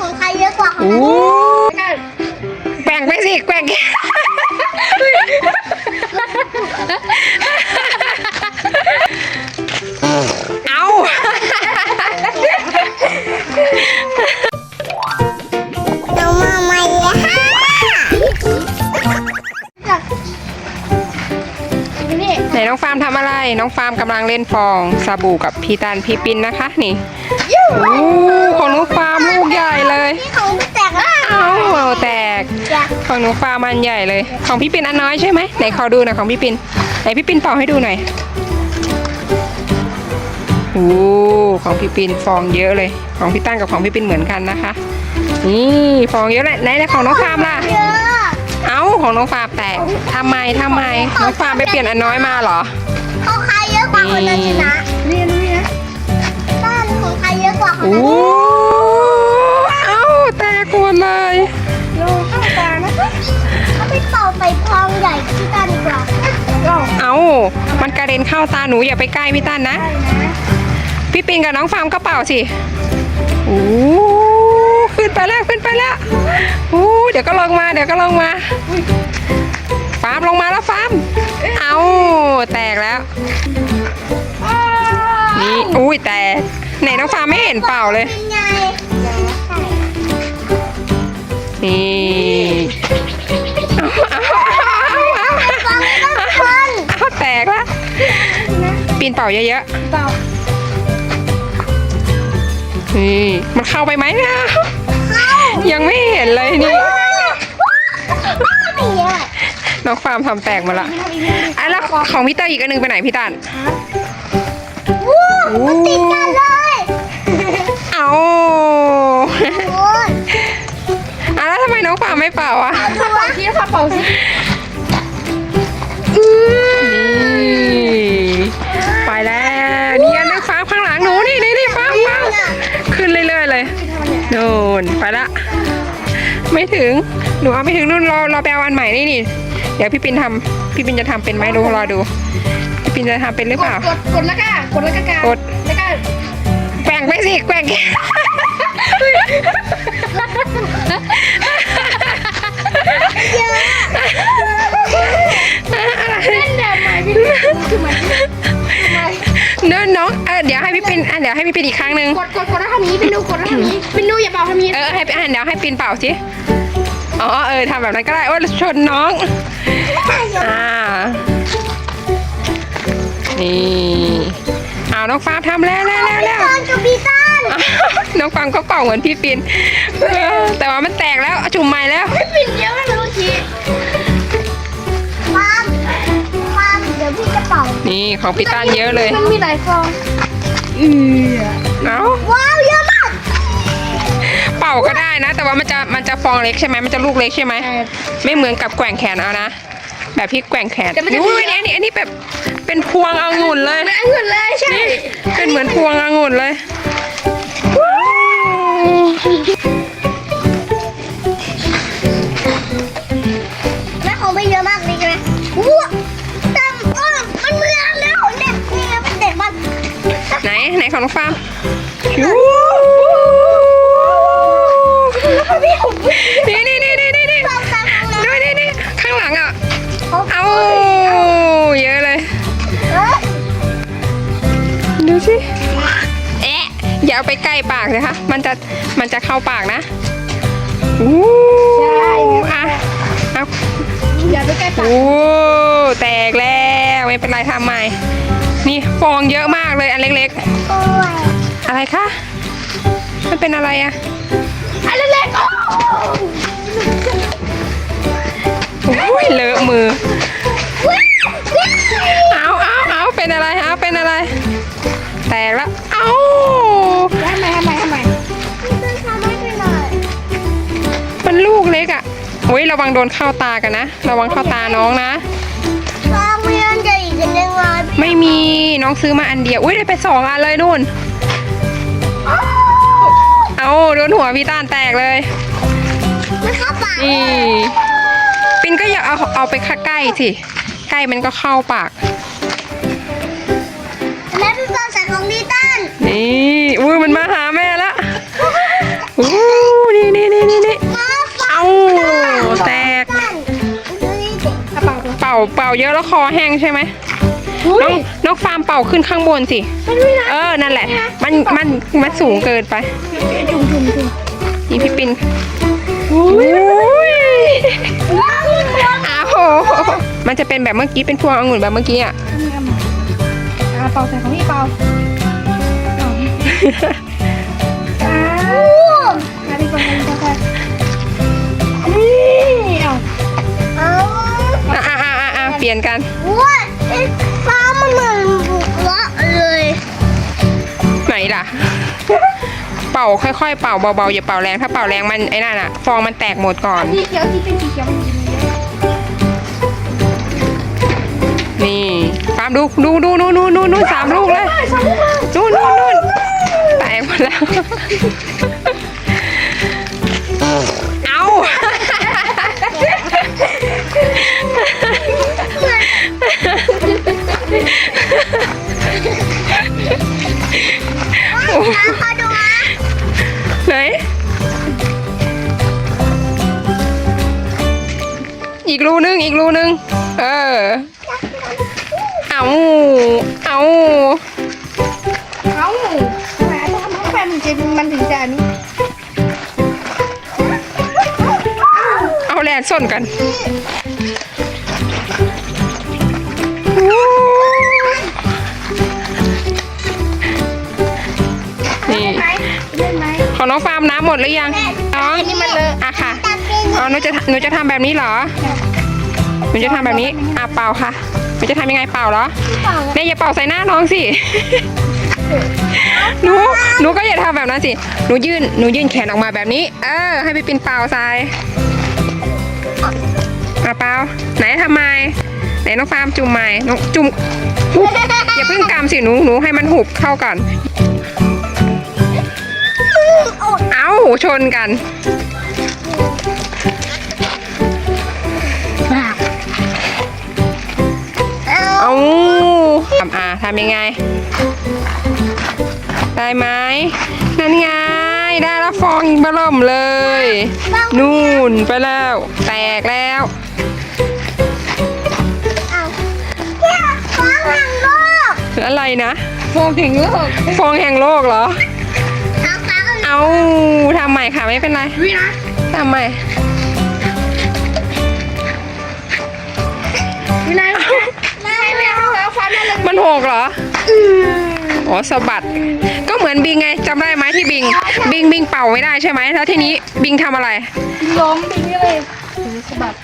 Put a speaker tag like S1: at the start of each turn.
S1: ของใครเยอะกว่าของ
S2: โอ้
S1: นั้น
S2: แกว่งไปสิแกว่งเอา
S1: น้องมาใหม่เลยค่ะนี่
S2: ไหนน้องฟาร์มทำอะไร น้องฟาร์มกำลังเล่นฟองสบู่กับพี่ตันพี่ปินนะคะ นี่
S1: ยู
S2: โอ้ของน้องฟาร์มลูกใหญ่
S1: จ้ะ
S2: ของน้องฟาร์มอันใหญ่เลย ของพี่ปินอันน้อยใช่ไหมไหนขอดูหน่อยของพี่ปินไหนพี่ปินเป่าให้ดูหน่อยโอ้ของพี่ปินฟองเยอะเลย ของพี่ตั้งกับของพี่ปินเหมือนกันนะคะ นี่ฟองเยอะเลยไหนไหนของน้องฟาร์มล่ะ
S1: เยอะ
S2: เอ้าของน้องฟาร์มแตกทำไมทำไมน้องฟาร์มไปเปลี่ยนอันน้อยมาเหรอ
S1: ของใครเยอะกว่าคนนั้นชนะนี่นี่นะต้านของใครเยอะกว่าคน
S2: โอ้
S1: นั้น นเด็
S2: นเข้าตาหนูอย่าไปใกล้พี่ตั้นนะ พี่ปิงกับน้องฟาร์มก็เป่าสิโอ้ขึ้นไปแล้วขึ้นไปแล้วโอ้เดี๋ยวก็ลงมาเดี๋ยวก็ลงมาฟาร์มลงมาแล้วฟาร์มเอาแตกแล้วนี่อุ้ยแตกไหนน้องฟาร์มไม่เห็นเป่าเลย
S1: เป็น
S2: นเป่าเยอะ
S1: เป่า
S2: ๆนี่มันเข้าไปไหมเนะ
S1: เข้า
S2: ยังไม่เห็นเลยนี่
S1: ไม่เยอะ
S2: น้องฟาร์มทำแตกหมาละอะแล้วของพี่เตอร์อีกอันหนึงไปไหนพี่ตัน
S1: วู้มันติดกันเลย
S2: เอา
S1: โอ้ย
S2: อะแล้วทำไมน้องฟาร์มไม่เป่าอะ
S1: เป่าสิค่ะเป่าสิ
S2: ไม่ถึง หนูเอาไม่ถึงนู่นรอรอไปเอาอันใหม่นี่นี่ เดี๋ยวพี่ปินทำพี่ปินจะทำเป็นไหมดูรอดู พี่ปินจะทำเป็นหรือเปล่า
S1: กดกดแล้วก็กดแล้วก็การ
S2: กด
S1: แล้วก็
S2: แกว่งไปสิแกว่ง ปินอะเดี๋ยวให้พี่ปินอีกครั้งหนึ่ง
S1: กดกดกดแล้วทำนี้เป็นดูกดแล้วทำนี้เป็นดูอย่าเป่าทำนี้
S2: เออให้อะเดี๋ยวให้ปินเป่าสิอ๋อเออทำแบบนั้นก็ได้โอ้ยชนน้องอ่านี่เอาน้องฟาร์มทำแล้วแล้วแล้วแล้ว
S1: ตอนจูบีตัน
S2: อ้าวน้องฟาร์มก็เป่าเหมือนพี่ปินเออแต่ว่ามันแตกแล้วจุ่มใหม่แล้ว
S1: ปิดเยอะเลยเมื่อกี้ฟาร์มฟาร์มเดี๋ยวพี่จะเป่า
S2: นี่ของพี่ตันเยอะเลย
S1: มันมีหลายฟอง
S2: เอา
S1: ว้าวเยอะมาก
S2: เป่าก็ได้นะ แต่ว่ามันจะมันจะฟองเล็กใช่ไหมมันจะลูกเล็กใช่ไหมไม่เหมือนกับแกว่งแขนเอานะแบบพี่แกว่งแขนอุ้ยอันนี้อันนี้แบบเป็นพวงองุ่นเลย
S1: อันอื่นเลยใช่
S2: เป็นเหมือนพวงองุ่นเลย ของน้องฟาร์มนี่นี่นี่นี่นี่นี่
S1: ฟาร์มตามข้างหลัง
S2: ดูนี่นี่ข้างหลังอะ
S1: เขา
S2: เอาเยอะเลย
S1: เออ
S2: ดูสิ เอ๊ะ อย่าเอาไปใกล้ปากเลยค่ะมันจะ มันจะเข้าปากนะอู้อะเอา
S1: อย่าไปใกล้ปาก
S2: โอ้แตกแล้ว ไม่เป็นไรทำใหม่ นี่ฟองเยอะมาก เลยอันเล็ก
S1: โอ้ย
S2: ๆ อะไรคะมันเป็นอะไรอะ
S1: อันเล็กๆโอ้
S2: โอ้ยเลอะมือ
S1: ว้าว
S2: เอาเอาเอาเป็นอะไรเอาเป็นอะไร แตกแล้วเอา
S1: ทำไมทำไมทำไมพี่ต้นทำให้ไปหน่อย
S2: มันลูกเล็กอะโอ้ยระวังโดนเข้าตากันนะ ระวังเข้าตาน้องนะ ไม่มีน้องซื้อมาอันเดียว อุ้ยได้ไปสองอันเลยนุ่น เอาโดนหัวพี่ตานแตกเลย
S1: นี่ ปิ
S2: นก็อย่าเอาเอาไปข้าใกล้สิ ใกล้มันก็เข้าปาก
S1: แล้วพี่นความส่ของดิตัน
S2: นี่อุ้ยมันมาหาแม่ละอู้นี่นี่นี่นี่เอาแตกเป่าเป่าเยอะแล้วคอแห้งใช่ไหม น้อง
S1: ย
S2: น้องฟาร์มเป่าขึ้นข้างบนสิ
S1: มันไม่นะ
S2: เออ นั่นแหละ มัน มัน มันสูงเกินไป
S1: จุ่มจุ่มจุ่ม
S2: นี่พี่ปิน
S1: อุ้
S2: อุ้ย
S1: ว้าวมันร้อน
S2: อ้าวมันจะเป็นแบบเมื่อกี้ เป็นพวงองุ่นแบบเมื่อกี้อะ
S3: อ่าเป่าใส่ของพี่เป่า
S1: โอ้
S3: มาดีกว่ามาดีกว่านี่เอา
S1: เอา
S2: อะอะอะอะอะเปลี่ยนกัน
S1: ว้าะ เป่า
S2: ค่อยๆเป่าเบาๆอย่าเป่าแรงถ้าเป่าแรงมันไอ้นั่นอะฟองมันแตกหมดก่อน
S3: สีเขียวที่เป็นสีเขียวมันกินเยอะ
S2: นี่ฟาร์มดูดูดูดูดูดูดูสามลูกเลยนู่นนู่นนู่นแตกหมดแล้ว เอ
S1: อ
S2: เอาเอา
S3: เอ้าแหมต้องทำให้แฟนมันจะมันถึงจะอันนี้
S2: เอาแลนส้นกันนี่
S3: ไหมเล่นไหม
S2: ของน้องฟาร์มน้ำหมดหรือยัง น้อง
S3: นี่มันเลอะ
S2: อะค่ะ
S1: ตัดเป็น
S2: อ๋อหนูจะหนูจะทำแบบนี้เหรอ หนูจะทำแบบนี้อะเป่าค่ะหนูจะทำยังไงเป่าเหรอ
S1: เปล่า
S2: เนี่ยอย่าเป่าใส่หน้าน้องสิ หนู หนูก็อย่าทำแบบนั้นสิ หนูยื่น หนูยื่นแขนออกมาแบบนี้ เออ ให้พี่ปินเป่าใส่อะเป่าไหนทำไม ไหนน้องฟาร์มจุ่มใหม่น้องจุ่มหุบอย่าเพิ่งกำสิหนู หนูให้มันหุบเข้ากันเอ้าชนกัน ทำอ่าทำยังไง ได้ไหมนั่นไง ได้แล้วฟองเบล่มเลย นู่นไปแล้ว แตกแล้ว
S1: เอาเนี่ยฟ้าหางโลก
S2: อะไรนะ
S3: ฟองถึงโลก
S2: ฟองแห่งโลกเหรอ
S1: เอาฟ้ากัน
S2: เอาทำใหม่ค่ะไม่เป็นไร
S3: วินะ
S2: ทำใหม่ กเหรอ อ๋อสะบัด ก็เหมือนบิงไงจำได้ไหมที่บิง บิงบิงเป่าไม่ได้ใช่ไหม แล้วทีนี้บิงทำอะไร
S3: ล้มไปนี่เลยสะบัด